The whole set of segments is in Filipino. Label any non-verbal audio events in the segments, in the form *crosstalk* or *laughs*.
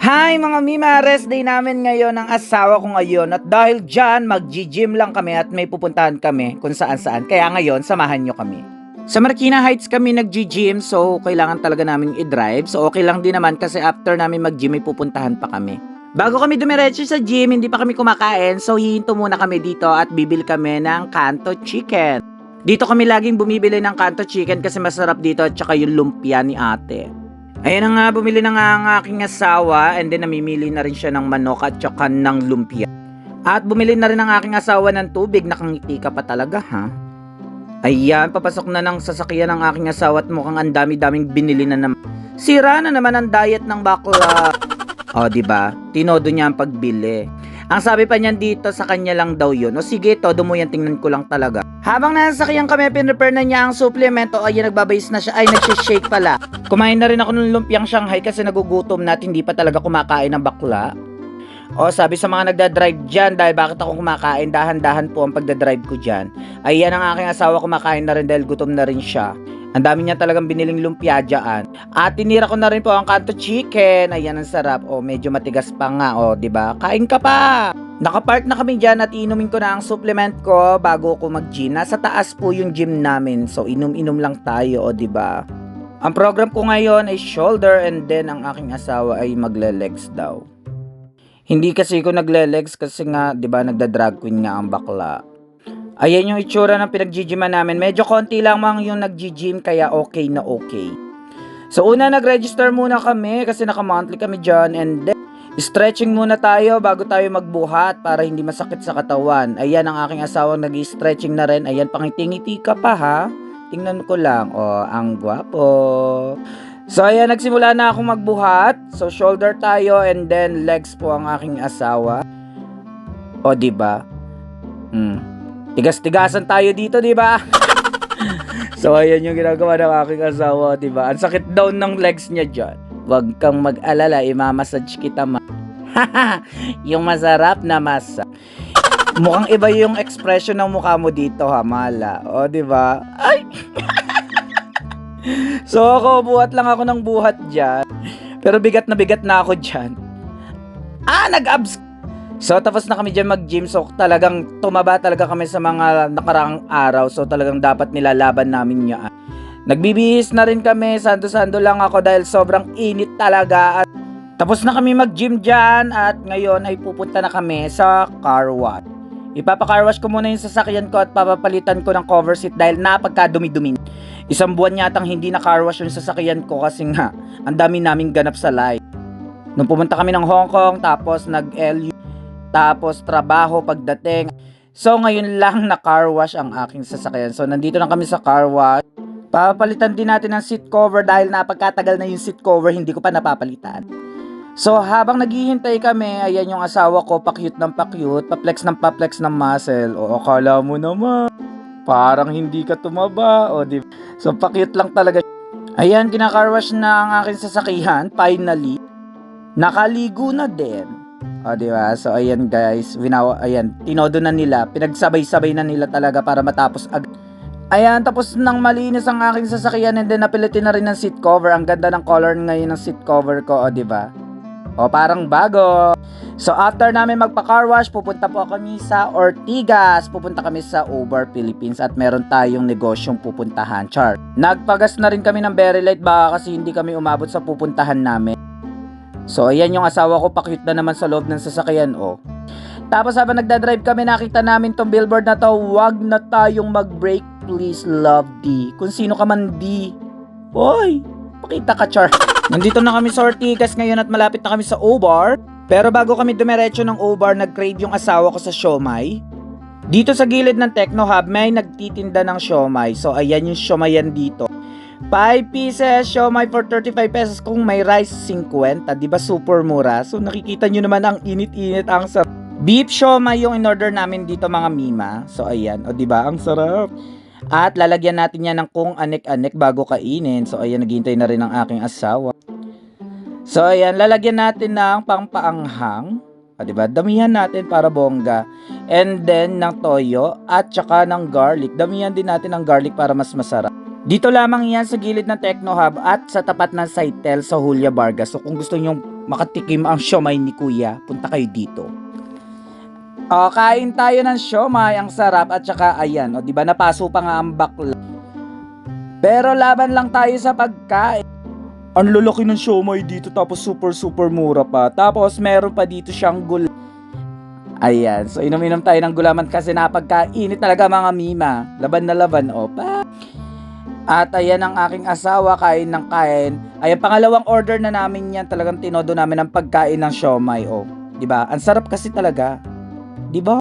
Hi mga Mima! Rest day namin ngayon ng asawa ko ngayon at dahil dyan mag-gym lang kami at may pupuntahan kami kung saan saan. Kaya ngayon samahan nyo kami. Sa Marikina Heights kami nag-gym so kailangan talaga namin i-drive. So okay lang din naman kasi after namin mag-gym may pupuntahan pa kami. Bago kami dumiretso sa gym, hindi pa kami kumakain so hihinto muna kami dito at bibil kami ng kanto chicken. Dito kami laging bumibili ng kanto chicken kasi masarap dito at saka yung lumpia ni ate. Ayun na nga, bumili na nga ang aking asawa and then namimili na rin siya ng manok at saka ng lumpia. At bumili na rin ang aking asawa ng tubig, nakangiti ka pa talaga ha. Ayan, papasok na ng sasakyan ng aking asawa at mukhang ang dami-daming binili na naman. Sira na naman ang diet ng bakla. O, di ba? Tinodo niya ang pagbili. Ang sabi pa niyan dito sa kanya lang daw yun. O sige, todo mo yan, tingnan ko lang talaga. Habang nasa sakyan kami, pinrepare na niya ang supplement. O ayun, nagbabayis na siya. Ay, nagsishake pala. Kumain na rin ako ng lumpiang Shanghai kasi nagugutom na at hindi pa talaga kumakain ng bakla. O sabi sa mga nagdadrive dyan, dahil bakit ako kumakain, dahan-dahan po ang pagdadrive ko dyan. Ayan ang aking asawa kumakain na rin dahil gutom na rin siya. Ang dami niya talagang biniling lumpia dyan. At tinira ko na rin po ang kanto chicken. Ayan ang sarap. O medyo matigas pa nga. O di ba? Kain ka pa! Nakapark na kami dyan at inumin ko na ang supplement ko bago ako mag-gym. Nasa taas po yung gym namin. So inom-inom lang tayo, o di ba? Ang program ko ngayon ay shoulder and then ang aking asawa ay magle-legs daw. Hindi kasi ko nagle-legs kasi nga, 'di ba, nagda-drag queen nga ang bakla. Ayan yung itsura ng pinag-gyman namin. Medyo konti lang mang yung nag-gym kaya okay na okay. So una nag-register muna kami kasi naka-monthly kami dyan and then stretching muna tayo bago tayo magbuhat para hindi masakit sa katawan. Ayan ang aking asawang nag-stretching na rin. Ayan, pangiti-ngiti ka pa ha. Tingnan ko lang. Oh, ang gwapo. So ayan, nagsimula na akong magbuhat. So shoulder tayo and then legs po ang aking asawa. O di ba? Hmm. Tigas-tigasan tayo dito, di ba? *laughs* so ayan yung ginagawa ng aking asawa, di ba? Ang sakit daw ng legs niya diyan. Huwag kang mag-alala, imamassage kita ma. *laughs* yung masarap na masa. Mukhang iba yung expression ng mukha mo dito, ha, mala. O, di ba? Ay! *laughs* So ako, buhat lang ako ng buhat dyan. Pero bigat na bigat na ako dyan. Ah, nag-abs. So tapos na kami dyan mag-gym. So talagang tumaba talaga kami sa mga nakaraang araw. So talagang dapat nilalaban namin yan. Nagbibihis na rin kami. Sando-sando lang ako dahil sobrang init talaga. At tapos na kami mag-gym dyan. At ngayon ay pupunta na kami sa car wash. Ipapa-car wash ko muna yung sasakyan ko at papapalitan ko ng cover seat dahil napagka-dumi-dumi. Isang buwan yatang hindi na car wash yung sasakyan ko kasi nga ang dami naming ganap sa life. Nung pumunta kami ng Hong Kong tapos nag-LU tapos trabaho pagdating. So ngayon lang na car wash ang aking sasakyan. So nandito na kami sa car wash. Papalitan din natin ng seat cover dahil napagkatagal na yung seat cover hindi ko pa napapalitan. So habang naghihintay kami, ayan yung asawa ko, pa-cute ng pa-cute, pa-flex ng pa-flex ng muscle. O akala mo naman, parang hindi ka tumaba. O di So pa-cute lang talaga. Ayan, kinakarwash na ang aking sasakyan, finally. Nakaligo na din. O di ba? So ayan guys, winawa, ayan, tinodo na nila, pinagsabay-sabay na nila talaga para matapos ag Ayan, tapos nang malinis ang aking sasakyan and then napilitin na rin ng seat cover. Ang ganda ng color ngayon ng seat cover ko, o di ba? O parang bago. So after namin magpa-car wash, pupunta po kami sa Ortigas. Pupunta kami sa Uber Philippines at meron tayong negosyong pupuntahan. Char. Nagpagas na rin kami ng very light baka kasi hindi kami umabot sa pupuntahan namin. So ayan yung asawa ko, pa-cute na naman sa loob ng sasakyan, oh. Tapos habang nagdadrive kami, nakita namin tong billboard na to, wag na tayong mag-brake, please love D. Kung sino ka man D. Boy, pakita ka, Char. Nandito na kami sa Ortigas ngayon at malapit na kami sa O-Bar. Pero bago kami dumiretso ng O-Bar, nag-crave yung asawa ko sa siomay. Dito sa gilid ng Techno Hub, may nagtitinda ng siomay. So, ayan yung siomayan dito. 5 pieces, siomay for 35 pesos kung may rice 50. Di ba super mura? So, nakikita nyo naman ang init-init ang sarap. Beef siomay yung in-order namin dito mga mima. So, ayan. O, di ba? Ang sarap. At lalagyan natin yan ng kung anek-anek bago kainin. So, ayan, naghihintay na rin ang aking asawa. So, ayan, lalagyan natin ng pangpaanghang. O, diba? Damihan natin para bongga. And then, ng toyo at saka ng garlic. Damihan din natin ng garlic para mas masarap. Dito lamang yan sa gilid ng Techno Hub at sa tapat ng Saitel sa Julia Vargas. So kung gusto nyong makatikim ang siomay ni Kuya, punta kayo dito. O, kain tayo ng siomay, ang sarap at saka ayan, o di ba napaso pa nga ang bakla. Pero laban lang tayo sa pagkain. Ang lalaki ng siomay dito tapos super super mura pa. Tapos meron pa dito siyang gul. Ayan, so inom-inom tayo ng gulaman kasi napagkainit talaga mga mima. Laban na laban, o pa. At ayan ang aking asawa, kain ng kain. Ayan, pangalawang order na namin yan. Talagang tinodo namin ang pagkain ng siomay. O, di ba? Ang sarap kasi talaga. Di ba?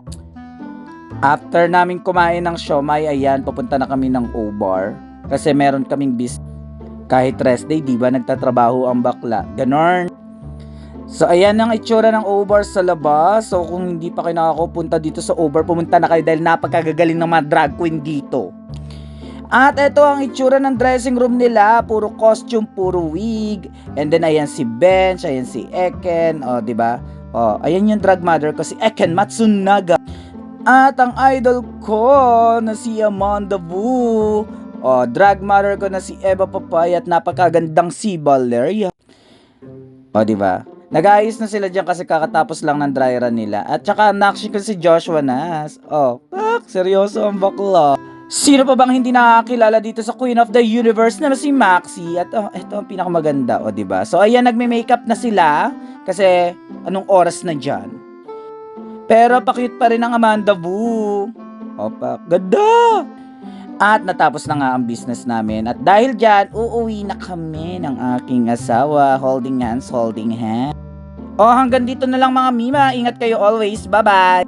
After namin kumain ng siomay, ayan, papunta na kami ng O-Bar. Kasi meron kaming bis kahit rest day, di ba, nagtatrabaho ang bakla. Ganon. So, ayan ang itsura ng O-Bar sa labas. So, kung hindi pa kayo nakakapunta dito sa O-Bar, pumunta na kayo dahil napakagagaling ng mga drag queen dito. At ito ang itsura ng dressing room nila, puro costume, puro wig. And then ayan si Bench, ayan si Eken, oh, 'di ba? Oh, ayan yung drag mother ko si Eken Matsunaga. At ang idol ko na si Amanda Wu. Oh, drag mother ko na si Eva Papay at napakagandang si Valeria. Oh, 'di ba? Nag-ayos na sila diyan kasi kakatapos lang ng dry run nila. At saka nakshi ko si Joshua Nas. Oh, pak, seryoso ang bakla. Sino pa bang hindi nakakilala dito sa Queen of the Universe na si Maxi? At oh, ito ang pinakamaganda, o di ba? So ayan, nagme-makeup na sila kasi anong oras na diyan. Pero pa-cute pa rin ang Amanda Wu. Opa, ganda! At natapos na nga ang business namin. At dahil dyan, uuwi na kami ng aking asawa. Holding hands, holding hands. O hanggang dito na lang mga mima. Ingat kayo always. Bye-bye!